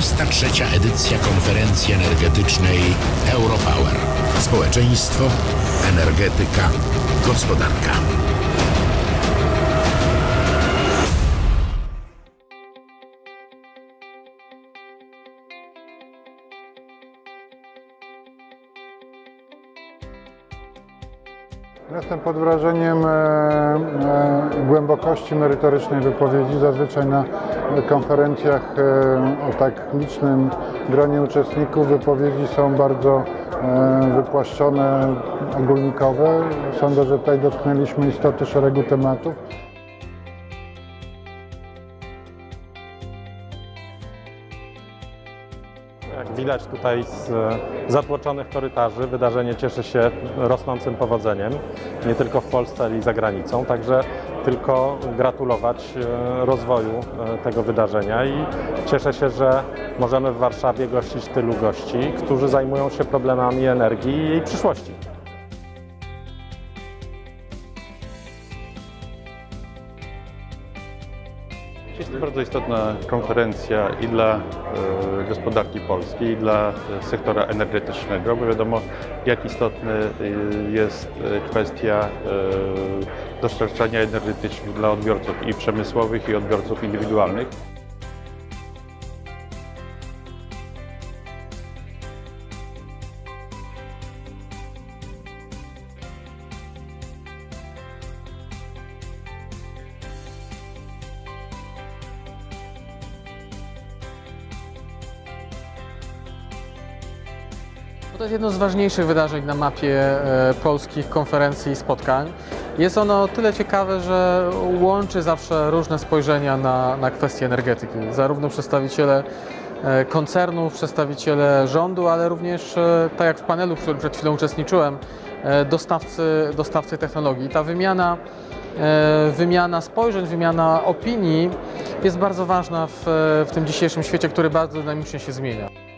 23. edycja konferencji energetycznej Europower. Społeczeństwo, energetyka, gospodarka. Jestem pod wrażeniem e, e, głębokości merytorycznej wypowiedzi. Zazwyczaj na konferencjach e, o tak licznym gronie uczestników wypowiedzi są bardzo wypłaszczone, ogólnikowe. Sądzę, że tutaj dotknęliśmy istoty szeregu tematów. Jak widać tutaj z zatłoczonych korytarzy wydarzenie cieszy się rosnącym powodzeniem, nie tylko w Polsce, ale i za granicą. Także tylko gratulować e, rozwoju e, tego wydarzenia i cieszę się, że możemy w Warszawie gościć tylu gości, którzy zajmują się problemami energii i jej przyszłości. Jest to bardzo istotna konferencja i dla e, gospodarki polskiej, i dla e, sektora energetycznego, bo wiadomo, jak istotna jest e, kwestia e, dostarczania energetycznych dla odbiorców i przemysłowych, i odbiorców indywidualnych. To jest jedno z ważniejszych wydarzeń na mapie e, polskich konferencji i spotkań. Jest ono tyle ciekawe, że łączy zawsze różne spojrzenia na, na kwestie energetyki. Zarówno przedstawiciele e, koncernów, przedstawiciele rządu, ale również, e, tak jak w panelu, w którym przed chwilą uczestniczyłem, dostawcy, dostawcy technologii. Ta wymiana, wymiana spojrzeń, wymiana opinii jest bardzo ważna w, w tym dzisiejszym świecie, który bardzo dynamicznie się zmienia.